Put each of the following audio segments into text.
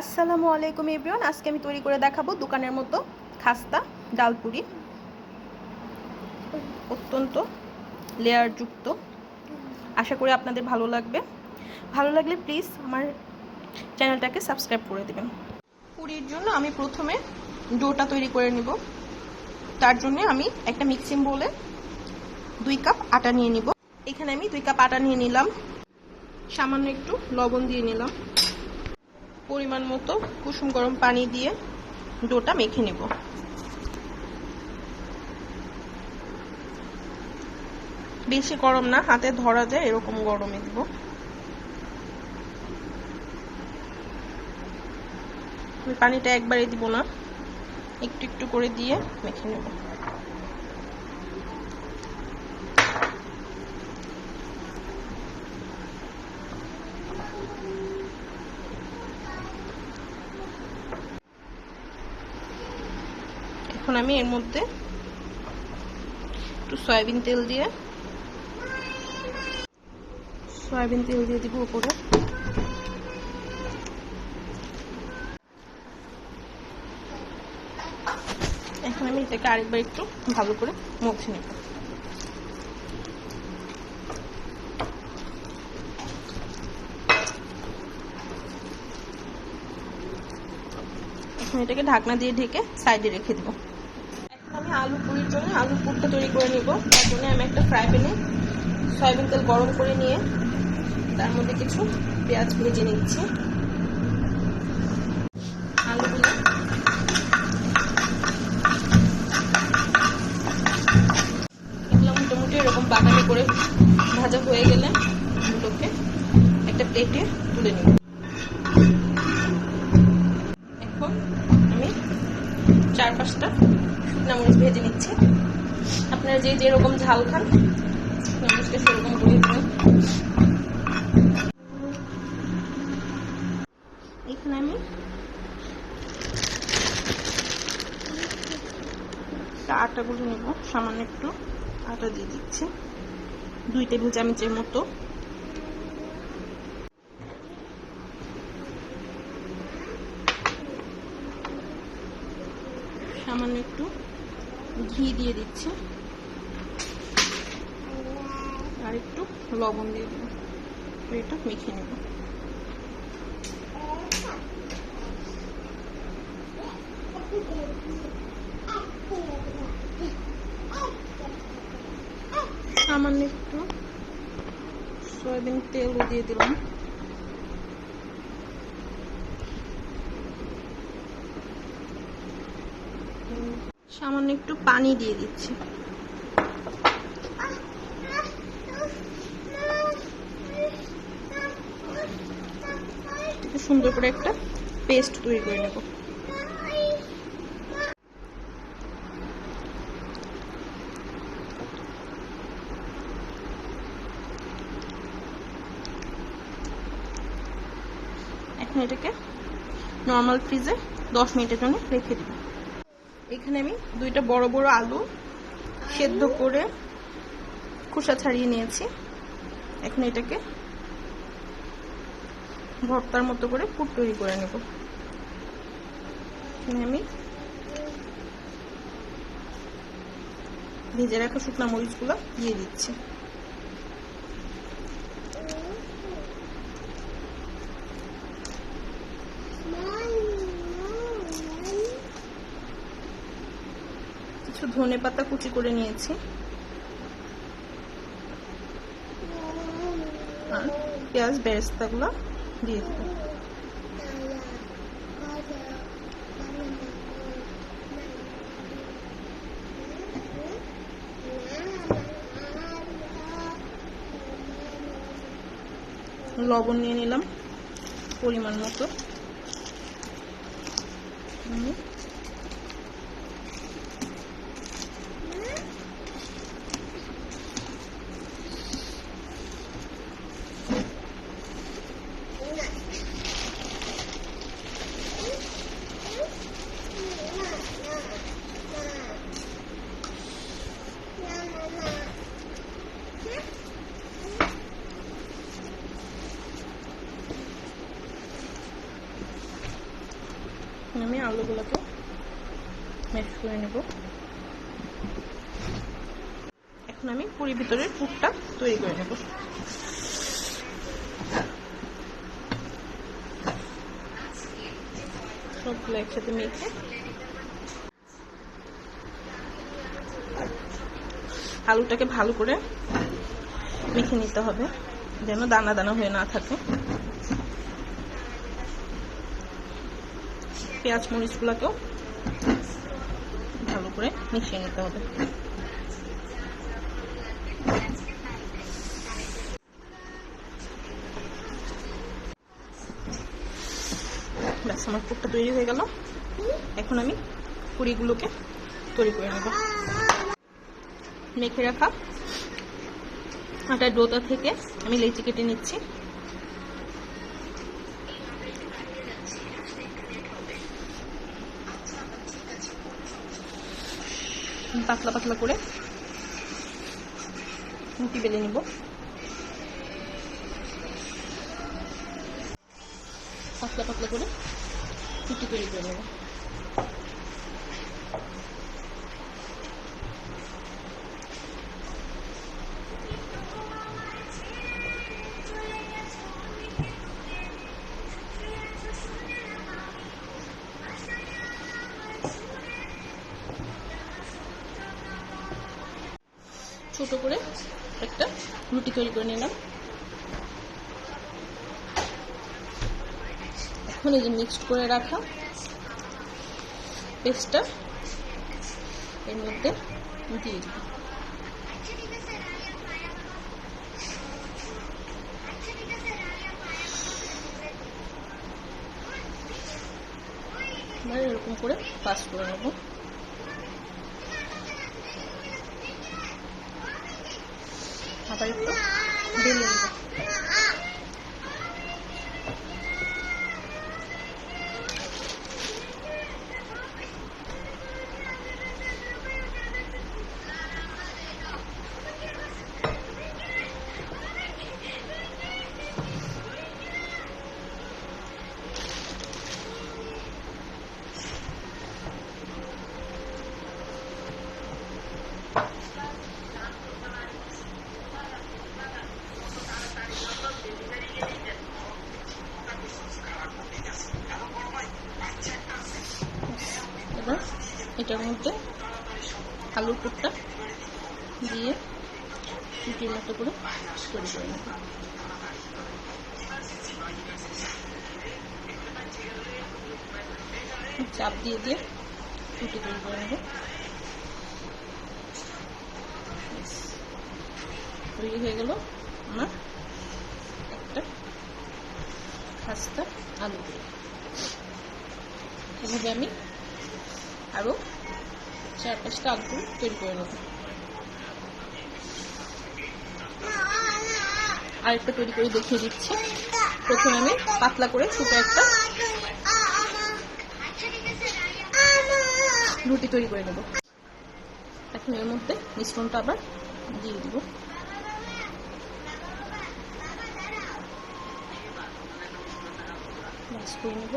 আসসালামু আলাইকুম এভরিওয়ান, আজকে আমি তৈরি করে দেখাবো দোকানের মতো খাস্তা, ডালপুরি। অত্যন্ত লেয়ারযুক্ত। আশা করি আপনাদের ভালো লাগবে। ভালো লাগলে প্লিজ আমার চ্যানেলটাকে সাবস্ক্রাইব করে দেবেন। পুরির জন্য আমি প্রথমে ডোটা তৈরি করে নিব। তার জন্য আমি একটা মিক্সিং বলে দুই কাপ আটা নিয়ে নিব। এখানে আমি দুই কাপ আটা নিয়ে নিলাম। সামান্য একটু লবণ দিয়ে নিলাম। পরিমাণ মতো কুসুম গরম পানি দিয়ে ডোটা মেখে নেব। বেশি গরম না, হাতে ধরা যায় এরকম গরমে দিব আমি পানিটা একবারে দিব না, একটু একটু করে দিয়ে মেখে নেব এখন আমি এর মধ্যে একটু সয়াবিন তেল দিয়ে, সয়াবিন তেল দিয়ে দিব উপরে। এখন আমি এটাকে আরেকবার একটু ভালো করে মুছে নেব। এটাকে ঢাকনা দিয়ে ঢেকে সাইডে রেখে দেবো। আলু পুরির জন্য আলু পুরটা তৈরি করে নিব। তার জন্য আমি একটা ফ্রাই প্যানে সয়াবিন তেল গরম করে নিয়ে তার মধ্যে কিছু পেঁয়াজ ভেজে নিচ্ছি। আলুগুলো এরকম বাগানে করে ভাজা হয়ে গেলে এগুলোকে একটা প্লেটে তুলে নিব। পাঁচটা শুকনো ভেজে নিচ্ছি। আপনারা যে যেরকম ঝাল খান মরিচটা সেরকম করে দেবেন। এখানে আমি আটা গুলো নেব। সামান্য একটু আটা দিয়ে দিচ্ছি। দুই টেবিল চামচের মতো সামান্য একটু ঘি দিয়ে দিচ্ছি। আর একটু লবণ দিয়ে দেবো এটা মেখে নেব। সামান্য একটু সয়াবিন তেল দিয়ে দিলাম। সামান্য একটু পানি দিয়ে দিচ্ছি। সুন্দর করে একটা পেস্ট তৈরি করে নেব। এখন এটাকে নর্মাল ফ্রিজে দশ মিনিটের জন্য রেখে দেব। এখানে আমি দুইটা বড় বড় আলু সেদ্ধ করে খোসা ছাড়িয়ে নিয়েছি। এখন এটাকে ভর্তার মতো করে পুর তৈরি করে নেব। এখানে আমি ভেজে রাখা শুকনা মরিচগুলো দিয়ে দিচ্ছি। ধনে পাতা কুচি করে নিয়েছি। আর পেঁয়াজ বেরেস্তাগুলো দিয়ে দেবো। লবণ নিয়ে নিলাম পরিমাণ মতো। এখন আমি আলুগুলোকে ম্যাশ করে নেব। এখন আমি পুরি ভিতরের পুরটা তৈরি করে নেব। সবগুলো একসাথে মেখে। আলুটাকে ভালো করে মেখে নিতে হবে, যেন দানা দানা হয়ে না থাকে। পেঁয়াজ মরিচগুলোকেও ভালো করে মিশিয়ে নিতে হবে। ব্যাস, আমার পুরটা তৈরি হয়ে গেল। এখন আমি পুরিগুলোকে তৈরি করে নেব। মেখে রাখা আটার ডোতা থেকে আমি লেচি কেটে নিচ্ছি। পাতলা পাতলা করে রুটি বেলে নিব। পাতলা পাতলা করে রুটি তৈরি করে নেব। ছোট করে একটা রুটি তৈরি করে নিলাম। এখন এই যে মিক্সড করে রাখা পেস্টটা এর মধ্যে দিয়ে এবার এরকম করে পাস করে নেব। আবার একটু বেলে আলুর টুকটা দিয়ে রুটির মতো করে করে চাপ দিয়ে দিয়ে রুটি তৈরি করে নেব। তৈরি হয়ে গেল আমার একটা খাস্তা আলু। পুরি এভাবে আমি আরও চার পাঁচটা আলু তৈরি করে নেব আরেকটা তৈরি করে দেখিয়ে দিচ্ছি। প্রথমে আমি পাতলা করে ছোটো একটা রুটি তৈরি করে নেব। এখন এর মধ্যে মিশ্রণটা আবার দিয়ে দিব। করে নেব।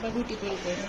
আবার রুটি তৈরি করে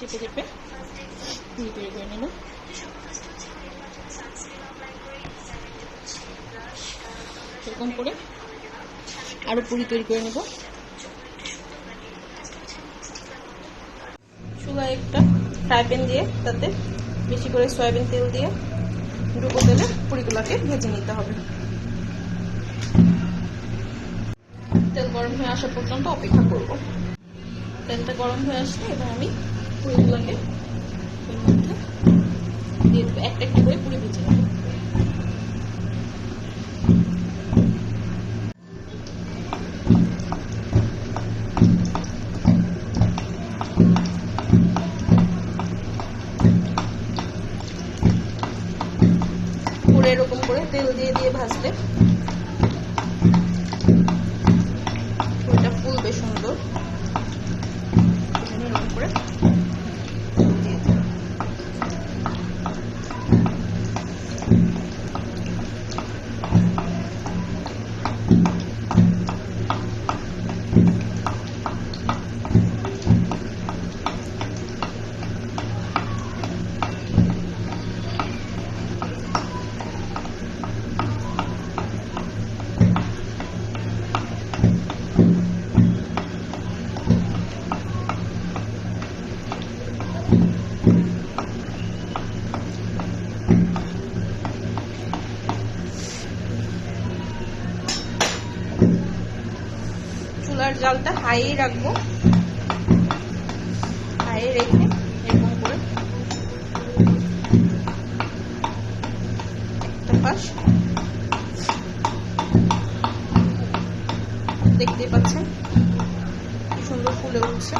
চেপে চেপে পুরি তৈরি করে নিলাম এরকম করে আরও পুরি তৈরি করে নেব। চুলায় একটা ফ্রাই প্যান দিয়ে তাতে বেশি করে সয়াবিন তেল দিয়ে ডুবো তেলে পুরিগুলোকে ভেজে নিতে হবে। তেল গরম হয়ে আসা পর্যন্ত অপেক্ষা করব। তেলটা গরম হয়ে আসলে এবার আমি পুরিগুলোকে এর মধ্যে দিয়ে দেবো একটা একটা করে পুরি ভেজে নেব। এরকম করে তেল দিয়ে দিয়ে ভাজলে জালটা হাই রাখব। হাই রেখে এরকম করে দেখতেই পাচ্ছেন সুন্দর ফুলে উঠছে।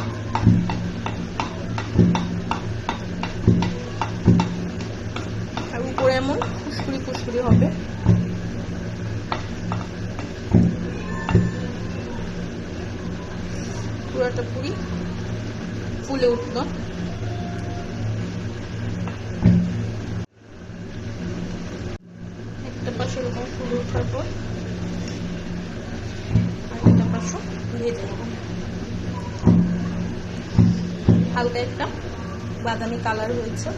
হালকা একটা বাদামি কালার হয়েছে।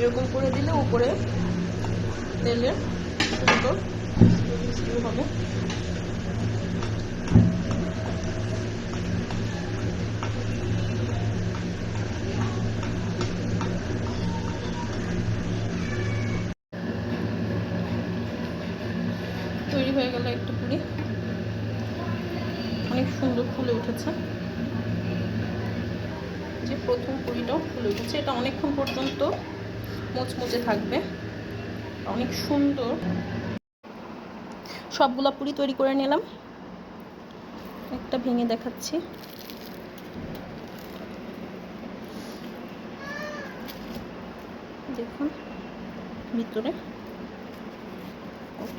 এরকম করে দিলে উপরে তেলের সুন্দর হবে। হয়ে গেল একটা পুরি অনেক সুন্দর ফুলে উঠেছে। যে প্রথম পুরিটাও ফুলে উঠেছে, এটা অনেকক্ষণ পর্যন্ত মোচমোচে থাকবে। অনেক সুন্দর। সবগুলা পুরি তৈরি করে নিলাম। একটা ভেঙে দেখাচ্ছি। দেখুন ভিতরে কত